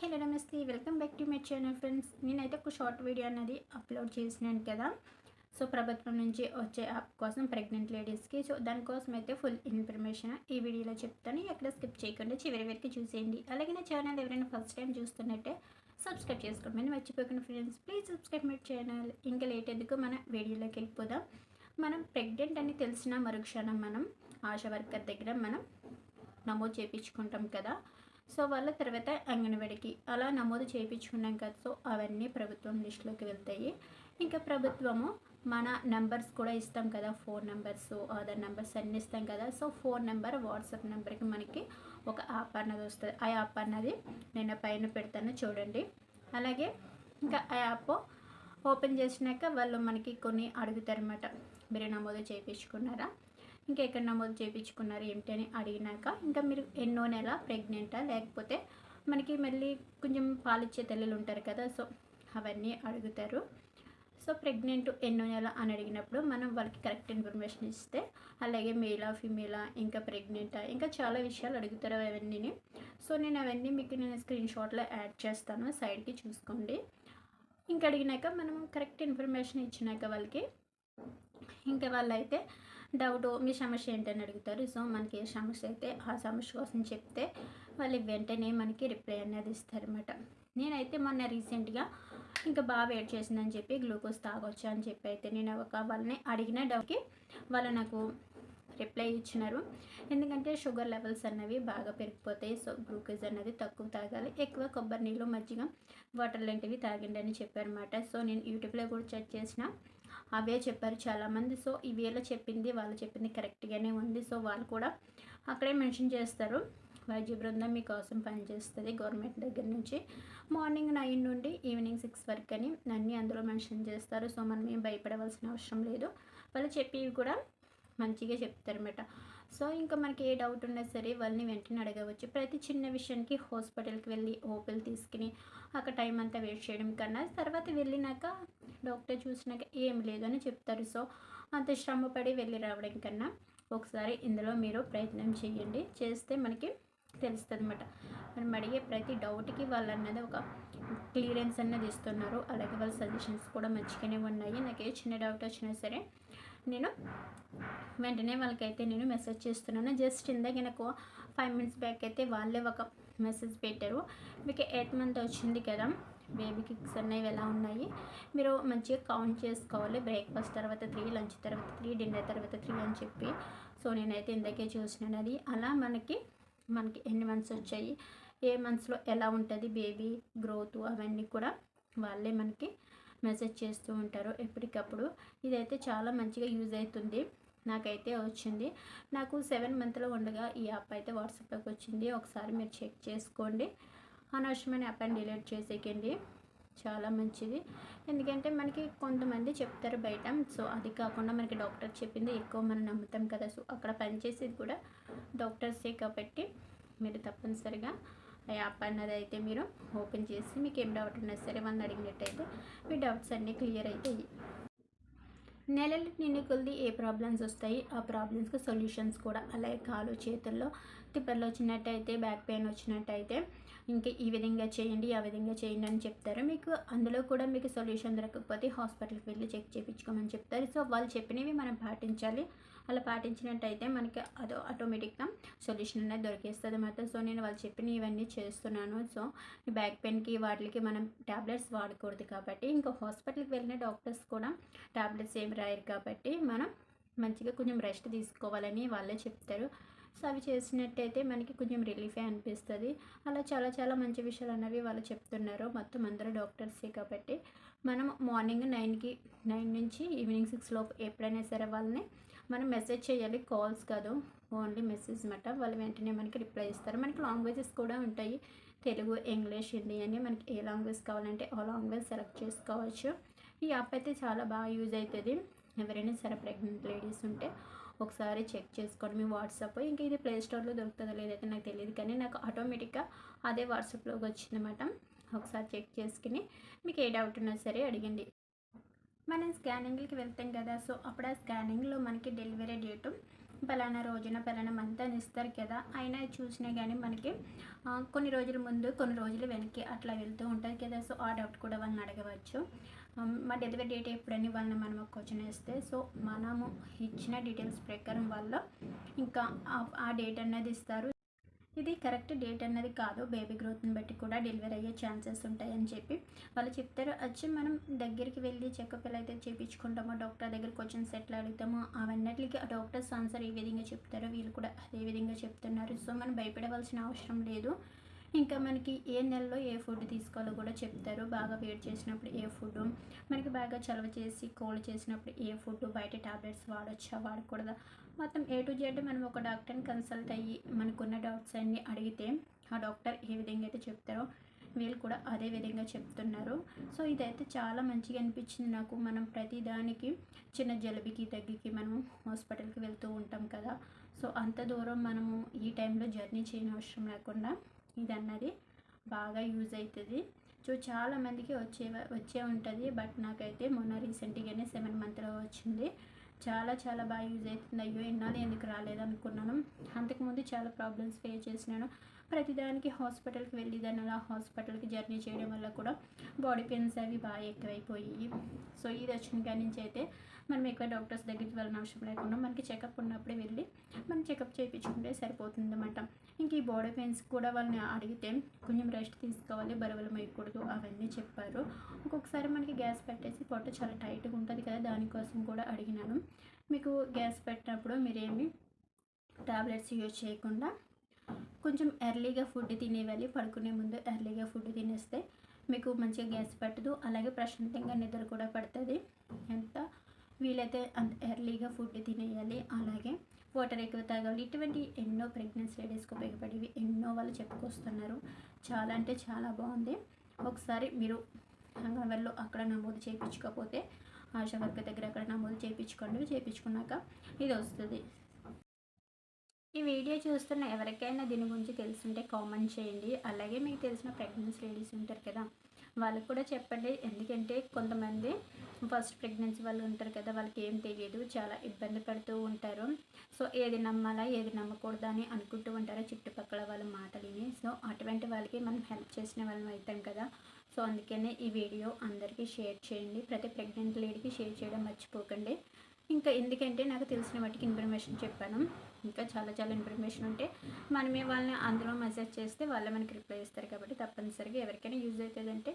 Hello నమస్తే welcome back to my channel friends నేనైతే ఒక షార్ట్ వీడియో అనేది అప్లోడ్ చేసినాను కదా. సో ప్రభుత్వం నుంచి వచ్చే యాప్ కోసం ప్రెగ్నెంట్ లేడీస్కి సో దానికోసం అయితే ఫుల్ ఇన్ఫర్మేషన్ ఈ వీడియోలో చెప్తాను. ఎక్కడ స్కిప్ చేయకుండా చివరి వరకు చూసేయండి. అలాగే నా ఛానల్ ఎవరైనా ఫస్ట్ టైం చూస్తున్నట్టే సబ్స్క్రైబ్ చేసుకోమని మర్చిపోకుండా friends please subscribe my channel ఇంకా లేట్ ఎందుకు మన వీడియోలోకి వెళ్ళిపోదాం. మనం ప్రెగ్నెంట్ అని తెలిసిన మరుక్షణం మనం ఆశా వర్కర్ దగ్గర మనం నమోదు చేయించుకుంటాం కదా. సో వాళ్ళ తర్వాత అంగన్వాడికి అలా నమోదు చేయించుకున్నాం కదా. సో అవన్నీ ప్రభుత్వం లిస్టులోకి వెళ్తాయి. ఇంకా ప్రభుత్వము మన నెంబర్స్ కూడా ఇస్తాం కదా. ఫోన్ నెంబర్స్ ఆధార్ నెంబర్స్ అన్నీ ఇస్తాం కదా. సో ఫోన్ నెంబర్ వాట్సాప్ నెంబర్కి మనకి ఒక యాప్ అన్నది వస్తుంది. ఆ యాప్ అన్నది నేను పైన పెడతాను చూడండి. అలాగే ఇంకా ఆ యాప్ ఓపెన్ చేసినాక వాళ్ళు మనకి కొన్ని అడుగుతారన్నమాట. మీరు నమోదు చేయించుకున్నారా? ఇంకా ఎక్కడ నమోదు చేయించుకున్నారు ఏంటి అని అడిగినాక ఇంకా మీరు ఎన్నో నెల ప్రెగ్నెంటా? లేకపోతే మనకి మళ్ళీ కొంచెం పాలిచ్చే తల్లులు ఉంటారు కదా సో అవన్నీ అడుగుతారు. సో ప్రెగ్నెంట్ ఎన్నో నెల అని అడిగినప్పుడు మనం వాళ్ళకి కరెక్ట్ ఇన్ఫర్మేషన్ ఇస్తే అలాగే మేలా ఫీమేలా ఇంకా ప్రెగ్నెంటా ఇంకా చాలా విషయాలు అడుగుతారు అవన్నీ సో నేను అవన్నీ మీకు నేను స్క్రీన్ షాట్లో యాడ్ చేస్తాను సైడ్కి చూసుకోండి. ఇంకా అడిగినాక మనం కరెక్ట్ ఇన్ఫర్మేషన్ ఇచ్చినాక వాళ్ళకి ఇంకా వాళ్ళైతే డౌట్ మీ సమస్య ఏంటని అడుగుతారు. సో మనకి ఏ సమస్య అయితే ఆ సమస్య కోసం చెప్తే వాళ్ళు వెంటనే మనకి రిప్లై అనేది ఇస్తారనమాట నేనైతే మొన్న రీసెంట్గా ఇంకా బాగా వెయిట్ చేసిందని చెప్పి గ్లూకోజ్ తాగొచ్చా అని చెప్పి అయితే నేను ఒక వాళ్ళని అడిగిన డౌట్కి వాళ్ళు నాకు రిప్లై ఇచ్చినారు. ఎందుకంటే షుగర్ లెవెల్స్ అన్నవి బాగా పెరిగిపోతాయి. సో గ్లూకోజ్ అనేది తక్కువ తాగాలి. ఎక్కువ కొబ్బరి నీళ్ళు మజ్జిగ వాటర్ లాంటివి తాగండి అని చెప్పారన్నమాట. సో నేను యూట్యూబ్లో కూడా చెక్ చేసిన. అవే చెప్పారు చాలామంది. సో ఇవేలా చెప్పింది? వాళ్ళు చెప్పింది కరెక్ట్గానే ఉంది. సో వాళ్ళు కూడా అక్కడే మెన్షన్ చేస్తారు. వైద్య బృందం మీకోసం పనిచేస్తుంది గవర్నమెంట్ దగ్గర నుంచి. మార్నింగ్ నైన్ నుండి ఈవినింగ్ సిక్స్ వరకు అని అన్నీ అందులో మెన్షన్ చేస్తారు. సో మనం ఏం భయపడవలసిన అవసరం లేదు. వాళ్ళు చెప్పేవి కూడా మంచిగా చెప్తారన్నమాట. సో ఇంకా మనకి ఏ డౌట్ ఉన్నా సరే వాళ్ళని వెంటనే అడగవచ్చు. ప్రతి చిన్న విషయానికి హాస్పిటల్కి వెళ్ళి ఓపిల్ తీసుకుని అక్కడ టైం అంతా వేస్ట్ చేయడం కన్నా తర్వాత వెళ్ళినాక డాక్టర్ చూసినాక ఏం లేదని చెప్తారు. సో అంత శ్రమపడి వెళ్ళి రావడం కన్నా ఒకసారి ఇందులో మీరు ప్రయత్నం చేయండి. చేస్తే మనకి తెలుస్తుంది అనమాట మనం అడిగే ప్రతి డౌట్కి వాళ్ళు అన్నది ఒక క్లియరెన్స్ అన్నది ఇస్తున్నారు. అలాగే వాళ్ళ సజెషన్స్ కూడా మంచిగానే ఉన్నాయి. నాకు ఏ చిన్న డౌట్ వచ్చినా సరే నేను వెంటనే వాళ్ళకైతే నేను మెసేజ్ చేస్తున్నాను. జస్ట్ ఇందాక నాకు ఫైవ్ మినిట్స్ బ్యాక్ అయితే వాళ్ళే ఒక మెసేజ్ పెట్టారు. మీకు ఎయిత్ మంత్ వచ్చింది కదా బేబీ కిక్స్ అనేవి ఎలా ఉన్నాయి? మీరు మంచిగా కౌంట్ చేసుకోవాలి. బ్రేక్ఫాస్ట్ తర్వాత త్రీ లంచ్ తర్వాత త్రీ డిన్నర్ తర్వాత త్రీ అని చెప్పి. సో నేనైతే ఇందాకే చూసినాను అది. అలా మనకి మనకి ఎన్ని మంత్స్ వచ్చాయి? ఏ మంత్స్లో ఎలా ఉంటుంది బేబీ గ్రోత్ అవన్నీ కూడా వాళ్ళే మనకి మెసేజ్ చేస్తూ ఉంటారు ఎప్పటికప్పుడు. ఇదైతే చాలా మంచిగా యూజ్ అవుతుంది నాకైతే వచ్చింది. నాకు సెవెన్ మంత్లో ఉండగా ఈ యాప్ అయితే వాట్సాప్లోకి వచ్చింది. ఒకసారి మీరు చెక్ చేసుకోండి. అనవసరమైన యాప్ అని డిలీట్ చేసేకండి. చాలా మంచిది. ఎందుకంటే మనకి కొంతమంది చెప్తారు బయట. సో అది కాకుండా మనకి డాక్టర్ చెప్పింది ఎక్కువ మనం నమ్ముతాం కదా. సో అక్కడ పనిచేసేది కూడా డాక్టర్సే కాబట్టి మీరు తప్పనిసరిగా యాప్ అన్నది అయితే మీరు ఓపెన్ చేసి మీకు ఏం డౌట్ ఉన్నా సరే వన్ అడిగినట్టయితే మీ డౌట్స్ అన్నీ క్లియర్ అవుతాయి నెలలు నిండి కొద్ది ఏ ప్రాబ్లమ్స్ వస్తాయి? ఆ ప్రాబ్లమ్స్కి సొల్యూషన్స్ కూడా అలాగే కాలు చేతుల్లో తిప్పర్లు వచ్చినట్టయితే బ్యాక్ పెయిన్ వచ్చినట్టయితే ఇంకా ఈ విధంగా చేయండి ఆ విధంగా చేయండి అని చెప్తారు. మీకు అందులో కూడా మీకు సొల్యూషన్ దొరకకపోతే హాస్పిటల్కి వెళ్ళి చెక్ చేయించుకోమని చెప్తారు. సో వాళ్ళు చెప్పినవి మనం పాటించాలి. అలా పాటించినట్టయితే మనకి అదో ఆటోమేటిక్గా సొల్యూషన్ అనేది దొరికేస్తుంది అన్నమాట సో నేను వాళ్ళు చెప్పిన ఇవన్నీ చేస్తున్నాను. సో బ్యాక్ పెయిన్కి వాటికి మనం ట్యాబ్లెట్స్ వాడకూడదు కాబట్టి ఇంకా హాస్పిటల్కి వెళ్ళిన డాక్టర్స్ కూడా ట్యాబ్లెట్స్ ఏమి రాయరు కాబట్టి మనం మంచిగా కొంచెం రెస్ట్ తీసుకోవాలని వాళ్ళే చెప్తారు. సో అవి చేసినట్టయితే మనకి కొంచెం రిలీఫే అనిపిస్తుంది. అలా చాలా చాలా మంచి విషయాలు అన్నవి వాళ్ళు చెప్తున్నారు. మొత్తం అందరూ డాక్టర్సే కాబట్టి మనం మార్నింగ్ నైన్కి నైన్ నుంచి ఈవినింగ్ సిక్స్ లోపు ఎప్పుడైనా సరే వాళ్ళని మనం మెసేజ్ చేయాలి. కాల్స్ కాదు ఓన్లీ మెసేజ్ మాట. వాళ్ళు వెంటనే మనకి రిప్లై ఇస్తారు. మనకి లాంగ్వేజెస్ కూడా ఉంటాయి. తెలుగు ఇంగ్లీష్ హిందీ అని మనకి ఏ లాంగ్వేజ్ కావాలంటే ఆ లాంగ్వేజ్ సెలెక్ట్ చేసుకోవచ్చు. ఈ యాప్ అయితే చాలా బాగా యూజ్ అవుతుంది ఎవరైనా సరే ప్రెగ్నెంట్ లేడీస్ ఉంటే ఒకసారి చెక్ చేసుకోండి మీ వాట్సాప్. ఇంకా ఇది ప్లే స్టోర్లో దొరుకుతుందో లేదైతే నాకు తెలియదు కానీ నాకు ఆటోమేటిక్గా అదే వాట్సాప్లోకి వచ్చిందన్నమాట ఒకసారి చెక్ చేసుకుని మీకు ఏ డౌట్ ఉన్నా సరే అడిగండి. మనం స్కానింగ్కి వెళ్తాం కదా సో అప్పుడు ఆ స్కానింగ్లో మనకి డెలివరీ డేటు పలానా రోజున పలానా మంత్ అని ఇస్తారు కదా అయినా చూసినా కానీ మనకి కొన్ని రోజుల ముందు కొన్ని రోజులు వెనక్కి అట్లా వెళ్తూ ఉంటుంది కదా. సో ఆ డౌట్ కూడా వాళ్ళని అడగవచ్చు. మా డెలివరీ డేట్ ఎప్పుడని వాళ్ళని మనం క్వశ్చన్ వేస్తే సో మనము ఇచ్చిన డీటెయిల్స్ ప్రకారం వాళ్ళు ఇంకా ఆ- ఆ డేట్ అన్నది ఇస్తారు. ఇది కరెక్ట్ డేట్ అన్నది కాదు. బేబీ గ్రోత్ని బట్టి కూడా డెలివరీ అయ్యే ఛాన్సెస్ ఉంటాయని చెప్పి వాళ్ళు చెప్తారు. వచ్చి మనం దగ్గరికి వెళ్ళి చెకప్ ఎలా అయితే చేయించుకుంటామో డాక్టర్ దగ్గర క్వశ్చన్స్ ఎట్లా అడుగుతామో అవన్నిటికి ఆ డాక్టర్స్ ఆన్సర్ ఏ విధంగా చెప్తారో. వీళ్ళు కూడా అదే విధంగా చెప్తున్నారు. సో మనం భయపడవలసిన అవసరం లేదు. ఇంకా మనకి ఏ నెలలో ఏ ఫుడ్ తీసుకోవాలో కూడా చెప్తారు. బాగా వేడి చేసినప్పుడు ఏ ఫుడ్ మనకి బాగా చలవ చేసి కోల్డ్ చేసినప్పుడు ఏ ఫుడ్ బయట టాబ్లెట్స్ వాడొచ్చా వాడకూడదా? మొత్తం ఏ టు జెడ్ మనం ఒక డాక్టర్ని కన్సల్ట్ అయ్యి మనకున్న డౌట్స్ అన్నీ అడిగితే ఆ డాక్టర్ ఏ విధంగా అయితే చెప్తారో వీళ్ళు కూడా అదే విధంగా చెప్తున్నారు. సో ఇదైతే చాలా మంచిగా అనిపించింది నాకు. మనం ప్రతిదానికి చిన్న జలుబుకి దగ్గరికి మనం హాస్పిటల్కి వెళ్తూ ఉంటాం కదా. సో అంత దూరం మనము ఈ టైంలో జర్నీ చేయని అవసరం లేకుండా ఇది అన్నది బాగా యూజ్ అవుతుంది సో చాలా మందికి వచ్చే వచ్చే ఉంటుంది. బట్ నాకైతే మొన్న రీసెంట్గానే సెవెన్ మంత్లో వచ్చింది. చాలా చాలా బాగా యూజ్ అవుతుంది అయ్యో ఇన్నాళ్ళు ఎందుకు రాలేదు అనుకున్నాను అంతకుముందు చాలా ప్రాబ్లమ్స్ ఫేస్ చేసినాను. ప్రతిదానికి హాస్పిటల్కి వెళ్ళి దాని అలా హాస్పిటల్కి జర్నీ చేయడం వల్ల కూడా బాడీ పెయిన్స్ అవి బాగా ఎక్కువైపోయి. సో ఇది వచ్చిన కాడి నుంచి అయితే మనం ఎక్కువ డాక్టర్స్ దగ్గరికి వెళ్ళిన అవసరం లేకుండా మనకి చెకప్ ఉన్నప్పుడే వెళ్ళి మనం చెకప్ చేయించుకుంటే సరిపోతుంది అనమాట ఇంక ఈ బాడీ పెయిన్స్ కూడా వాళ్ళని అడిగితే కొంచెం రెస్ట్ తీసుకోవాలి బరువులు మేయకూడదు అవన్నీ చెప్పారు. ఒక్కొక్కసారి మనకి గ్యాస్ పెట్టేసి పొట్ట చాలా టైట్గా ఉంటుంది కదా దానికోసం కూడా అడిగినాను. మీకు గ్యాస్ పెట్టినప్పుడు మీరేమి టాబ్లెట్స్ యూజ్ చేయకుండా కొంచెం ఎర్లీగా ఫుడ్ తినేవాలి పడుకునే ముందు ఎర్లీగా ఫుడ్ తినేస్తే మీకు మంచిగా గ్యాస్ పట్టదు. అలాగే ప్రశాంతంగా నిద్ర కూడా పడుతుంది. ఎంత వీలైతే అంత ఎర్లీగా ఫుడ్ తినేయాలి. అలాగే వాటర్ ఎక్కువ తాగాలి. ఇటువంటి ఎన్నో ప్రెగ్నెన్సీ లేడీస్కి ఉపయోగపడేవి ఎన్నో వాళ్ళు చెప్పుకొస్తున్నారు. చాలా అంటే చాలా బాగుంది. ఒకసారి మీరు అంగన్వాడీలో అక్కడ నమోదు చేయించుకోకపోతే ఆశా వర్క్ దగ్గర అక్కడ నమోదు చేయించుకోండి. చేయించుకున్నాక ఇది వస్తుంది. ఈ వీడియో చూస్తున్న ఎవరికైనా దీని గురించి తెలుసుంటే కామెంట్ చేయండి. అలాగే మీకు తెలిసిన ప్రెగ్నెన్సీ లేడీస్ ఉంటారు కదా వాళ్ళకి కూడా చెప్పండి. ఎందుకంటే కొంతమంది ఫస్ట్ ప్రెగ్నెన్సీ వాళ్ళు ఉంటారు కదా వాళ్ళకి ఏం తెలియదు చాలా ఇబ్బంది పడుతూ ఉంటారు. సో ఏది నమ్మాలా ఏది నమ్మకూడదా అని అనుకుంటూ ఉంటారు చుట్టుపక్కల వాళ్ళ మాటలని. సో అటువంటి వాళ్ళకి మనం హెల్ప్ చేసిన వాళ్ళం అవుతాం కదా. సో అందుకనే ఈ వీడియో అందరికీ షేర్ చేయండి. ప్రతి ప్రెగ్నెంట్ లేడీకి షేర్ చేయడం మర్చిపోకండి. ఇంకా ఎందుకంటే నాకు తెలిసిన వాటికి ఇన్ఫర్మేషన్ చెప్పాను. ఇంకా చాలా చాలా ఇన్ఫర్మేషన్ ఉంటే మనమే వాళ్ళని అందులో మెసేజ్ చేస్తే వాళ్ళే మనకి రిప్లై ఇస్తారు కాబట్టి తప్పనిసరిగా ఎవరికైనా యూజ్ అవుతుందంటే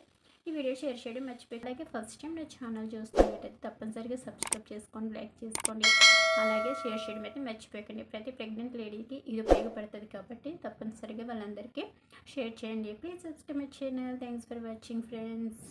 ఈ వీడియో షేర్ చేయడం మర్చిపోయి అలాగే ఫస్ట్ టైం నా ఛానల్ చూస్తున్నట్టయితే తప్పనిసరిగా సబ్స్క్రైబ్ చేసుకోండి లైక్ చేసుకోండి. అలాగే షేర్ చేయడం అయితే మర్చిపోకండి. ప్రతి ప్రెగ్నెంట్ లేడీకి ఇది ఉపయోగపడుతుంది కాబట్టి తప్పనిసరిగా వాళ్ళందరికీ షేర్ చేయండి. Please subscribe my channel thanks for watching friends